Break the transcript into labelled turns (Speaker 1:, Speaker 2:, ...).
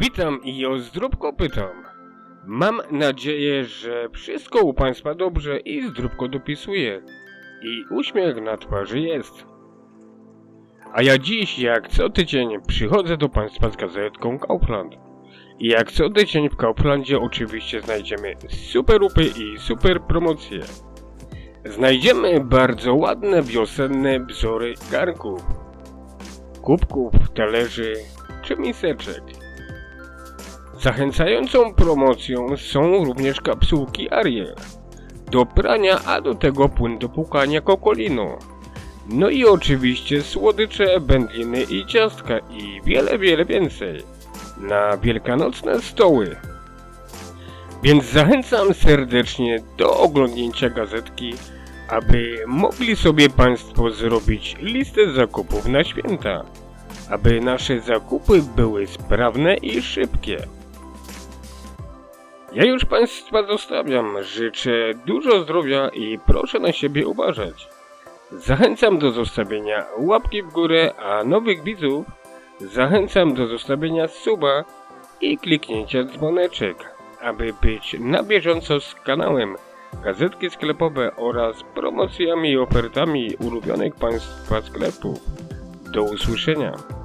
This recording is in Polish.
Speaker 1: Witam i o zdróbko pytam. Mam nadzieję, że wszystko u Państwa dobrze i zdróbko dopisuje. I uśmiech na twarzy jest. A ja dziś, jak co tydzień, przychodzę do Państwa z gazetką Kaufland. I jak co tydzień w Kauflandzie oczywiście znajdziemy super upy i super promocje. Znajdziemy bardzo ładne wiosenne wzory garnków, kubków, talerzy czy miseczek. Zachęcającą promocją są również kapsułki Ariel. Do prania, a do tego płyn do płukania kokolino. No i oczywiście słodycze, wędliny i ciastka i wiele, wiele więcej. Na wielkanocne stoły. Więc zachęcam serdecznie do oglądnięcia gazetki, aby mogli sobie Państwo zrobić listę zakupów na święta. Aby nasze zakupy były sprawne i szybkie. Ja już Państwa zostawiam. Życzę dużo zdrowia i proszę na siebie uważać. Zachęcam do zostawienia łapki w górę, a nowych widzów zachęcam do zostawienia suba i kliknięcia dzwoneczek, aby być na bieżąco z kanałem gazetki sklepowe oraz promocjami i ofertami ulubionych Państwa sklepów. Do usłyszenia.